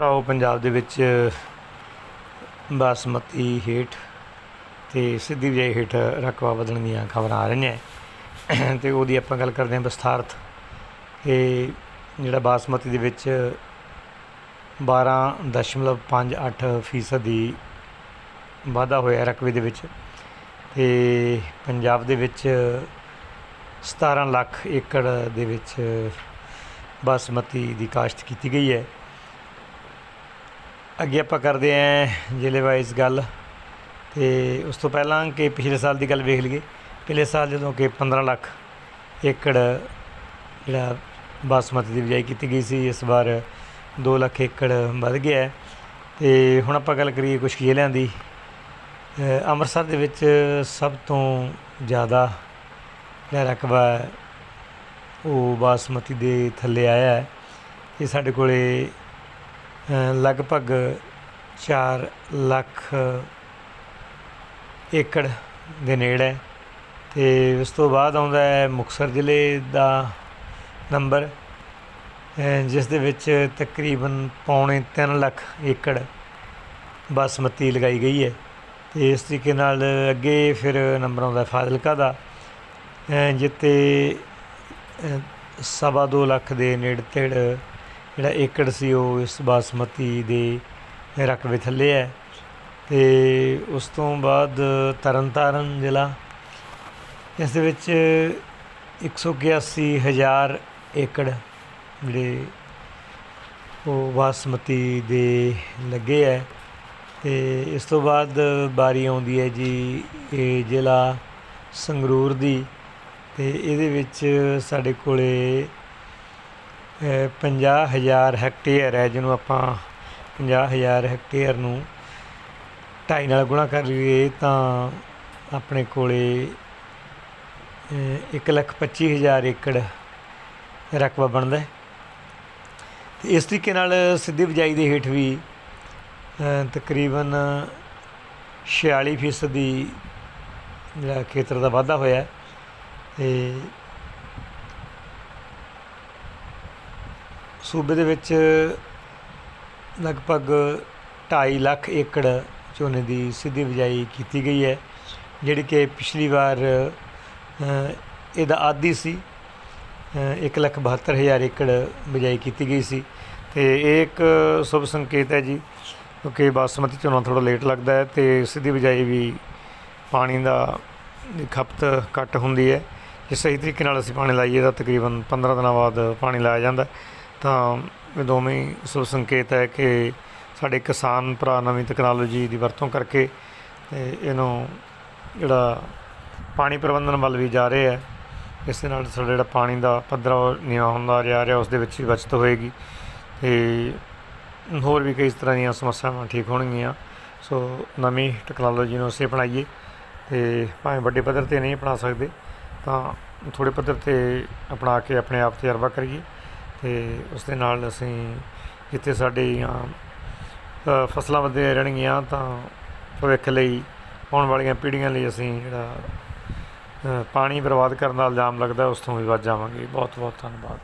ਭਰਾਓ, ਪੰਜਾਬ ਦੇ ਵਿੱਚ ਬਾਸਮਤੀ ਹੇਠ ਤੇ ਸਿੱਧੀ ਬਿਜਾਈ ਹੇਠ ਰਕਬਾ ਵਧਣ ਦੀਆਂ ਖਬਰਾਂ ਆ ਰਹੀਆਂ ਹੈ। ਤੇ ਉਹਦੀ ਆਪਾਂ ਗੱਲ ਕਰਦੇ ਹਾਂ ਵਿਸਥਾਰਤ ਕਿ ਜਿਹੜਾ ਬਾਸਮਤੀ ਦੇ ਵਿੱਚ 12.58 ਫੀਸਦੀ ਵਾਧਾ ਹੋਇਆ ਰਕਬੇ ਦੇ ਵਿੱਚ, ਤੇ ਪੰਜਾਬ ਦੇ ਵਿੱਚ 17 ਲੱਖ ਏਕੜ ਦੇ ਵਿੱਚ ਬਾਸਮਤੀ ਦੀ ਕਾਸ਼ਤ ਕੀਤੀ ਗਈ ਹੈ ਅੱਗੇ ਆਪਾਂ ਕਰਦੇ ਹਾਂ ਜ਼ਿਲ੍ਹੇ ਵਾਈਜ਼ ਗੱਲ। ਤੇ ਉਸ ਤੋਂ ਪਹਿਲਾਂ ਕਿ ਪਿਛਲੇ ਸਾਲ ਦੀ ਗੱਲ ਵੇਖ ਲਈਏ, ਪਿਛਲੇ ਸਾਲ ਜਦੋਂ ਕਿ 15 ਲੱਖ ਏਕੜ ਜਿਹੜਾ ਬਾਸਮਤੀ ਦੀ ਬਿਜਾਈ ਕੀਤੀ ਗਈ ਸੀ, ਇਸ ਵਾਰ 2 ਲੱਖ ਏਕੜ ਵੱਧ ਗਿਆ ਹੈ। ਤੇ ਹੁਣ ਆਪਾਂ ਗੱਲ ਕਰੀਏ ਕੁਝ ਜ਼ਿਲ੍ਹਿਆਂ ਦੀ ਅੰਮ੍ਰਿਤਸਰ ਦੇ ਵਿੱਚ ਸਭ ਤੋਂ ਜ਼ਿਆਦਾ ਜਿਹੜਾ ਰਕਬਾ ਉਹ ਬਾਸਮਤੀ ਦੇ ਥੱਲੇ ਆਇਆ ਹੈ। ਇਹ ਸਾਡੇ ਕੋਲੇ ਲਗਭਗ 4 ਲੱਖ ਏਕੜ ਦੇ ਨੇੜੇ ਹੈ ਤੇ ਉਸ ਤੋਂ ਬਾਅਦ ਆਉਂਦਾ ਹੈ ਮੁਕਤਸਰ ਜ਼ਿਲ੍ਹੇ ਦਾ ਨੰਬਰ ਜਿਸ ਦੇ ਵਿੱਚ ਤਕਰੀਬਨ ਪੌਣੇ 3 ਲੱਖ ਏਕੜ ਬਾਸਮਤੀ ਲਗਾਈ ਗਈ ਹੈ ਤੇ ਇਸ ਤਰੀਕੇ ਨਾਲ ਅੱਗੇ ਫਿਰ ਨੰਬਰ ਆਉਂਦਾ ਫਾਜ਼ਿਲਕਾ ਦਾ ਅ, ਜਿੱਥੇ ਸਵਾ ਦੋ ਲੱਖ ਦੇ ਨੇੜੇ ਤੇੜ ਜਿਹੜਾ ਏਕੜ ਸੀ ਉਹ ਇਸ ਬਾਸਮਤੀ ਦੇ ਰਕਬੇ ਥੱਲੇ ਹੈ ਤੇ ਉਸ ਤੋਂ ਬਾਅਦ ਤਰਨਤਾਰਨ ਜ਼ਿਲ੍ਹਾ, ਇਸ ਦੇ ਵਿੱਚ 181 ਹਜ਼ਾਰ ਏਕੜ ਜਿਹੜੇ ਉਹ ਬਾਸਮਤੀ ਦੇ ਲੱਗੇ ਹੈ ਤੇ ਇਸ ਤੋਂ ਬਾਅਦ ਬਾਰੀ ਆਉਂਦੀ ਹੈ ਜੀ ਇਹ ਜ਼ਿਲ੍ਹਾ ਸੰਗਰੂਰ ਦੀ ਤੇ ਇਹਦੇ ਵਿੱਚ ਸਾਡੇ ਕੋਲੇ ਅ, ਪੰਜਾਹ ਹਜ਼ਾਰ ਹੈਕਟੇਅਰ ਹੈ ਜਿਹਨੂੰ ਆਪਾਂ ਪੰਜਾਹ ਹਜ਼ਾਰ ਹੈਕਟੇਅਰ ਨੂੰ ਢਾਈ ਨਾਲ ਗੁਣਾ ਕਰ ਲਈਏ ਤਾਂ ਆਪਣੇ ਕੋਲੇ ਅ, ਇੱਕ ਲੱਖ ਪੱਚੀ ਹਜ਼ਾਰ ਏਕੜ ਰਕਬਾ ਬਣਦਾ ਹੈ। ਤੇ ਇਸ ਤਰੀਕੇ ਨਾਲ ਸਿੱਧੀ ਬਿਜਾਈ ਦੇ ਹੇਠ ਵੀ ਤਕਰੀਬਨ 46 ਫੀਸਦੀ ਜਿਹੜਾ ਖੇਤਰ ਦਾ ਵਾਧਾ ਹੋਇਆ ਹੈ। ਤੇ ਸੂਬੇ ਦੇ ਵਿੱਚ ਲਗਭਗ 2.5 ਲੱਖ ਏਕੜ ਝੋਨੇ ਦੀ ਸਿੱਧੀ ਬਿਜਾਈ ਕੀਤੀ ਗਈ ਹੈ ਜਿਹੜੀ ਕਿ ਪਿਛਲੀ ਵਾਰ ਇਹਦਾ ਆਦੀ ਸੀ ਅ, ਇੱਕ ਲੱਖ ਬਹੱਤਰ ਹਜ਼ਾਰ ਏਕੜ ਬਿਜਾਈ ਕੀਤੀ ਗਈ ਸੀ ਤੇ ਇਹ ਇੱਕ ਸ਼ੁਭ ਸੰਕੇਤ ਹੈ ਜੀ ਕਿਉਂਕਿ ਬਾਸਮਤੀ ਝੋਨਾ ਥੋੜਾ ਲੇਟ ਲੱਗਦਾ ਹੈ ਤੇ ਸਿੱਧੀ ਬਿਜਾਈ ਵੀ ਪਾਣੀ ਦਾ ਖਪਤ ਘੱਟ ਹੁੰਦੀ ਹੈ ਜੇ ਸਹੀ ਤਰੀਕੇ ਨਾਲ ਅਸੀਂ ਪਾਣੀ ਲਾਈਏ ਤਾਂ ਤਕਰੀਬਨ 15 ਦਿਨਾਂ ਬਾਅਦ ਪਾਣੀ ਲਾਇਆ ਜਾਂਦਾ ਹੈ। ਤਾਂ ਇਹ ਦੋਵੇਂ ਹੀ ਸ਼ੁਭ ਸੰਕੇਤ ਹੈ ਕਿ ਸਾਡੇ ਕਿਸਾਨ ਭਰਾ ਨਵੀਂ ਤਕਨਾਲੋਜੀ ਦੀ ਵਰਤੋਂ ਕਰਕੇ ਤੇ ਇਹਨੂੰ ਜਿਹੜਾ ਪਾਣੀ ਪ੍ਰਬੰਧਨ ਵੱਲ ਵੀ ਜਾ ਰਹੇ ਹੈ, ਇਸ ਦੇ ਨਾਲ ਸਾਡਾ ਜਿਹੜਾ ਪਾਣੀ ਦਾ ਪੱਧਰ ਆ ਉਹ ਨੀਵਾਂ ਹੁੰਦਾ ਜਾ ਰਿਹਾ, ਉਸ ਦੇ ਵਿੱਚ ਵੀ ਬਚਤ ਹੋਏਗੀ ਤੇ ਹੋਰ ਵੀ ਕਈ ਤਰ੍ਹਾਂ ਦੀਆਂ ਸਮੱਸਿਆਵਾਂ ਠੀਕ ਹੋਣਗੀਆਂ। ਸੋ ਨਵੀਂ ਟੈਕਨੋਲੋਜੀ ਨੂੰ ਅਸੀਂ ਅਪਣਾਈਏ ਤੇ ਭਾਵੇਂ ਵੱਡੇ ਪੱਧਰ ਤੇ ਨਹੀਂ ਅਪਣਾ ਸਕਦੇ, ਤਾਂ ਥੋੜੇ ਪੱਧਰ ਤੇ ਅਪਣਾ ਕੇ ਆਪਣੇ ਆਪ ਤਜਰਬਾ ਕਰੀਏ। ਅਤੇ ਉਸ ਦੇ ਨਾਲ ਅਸੀਂ ਜਿੱਥੇ ਸਾਡੀਆਂ ਫਸਲਾਂ ਵਧੇ ਰਹਿਣਗੀਆਂ ਤਾਂ ਭਵਿੱਖ ਲਈ, ਆਉਣ ਵਾਲੀਆਂ ਪੀੜ੍ਹੀਆਂ ਲਈ ਅਸੀਂ ਜਿਹੜਾ ਪਾਣੀ ਬਰਬਾਦ ਕਰਨ ਦਾ ਇਲਜ਼ਾਮ ਲੱਗਦਾ ਉਸ ਤੋਂ ਵੀ ਬਚ ਜਾਵਾਂਗੇ। ਬਹੁਤ ਬਹੁਤ ਧੰਨਵਾਦ।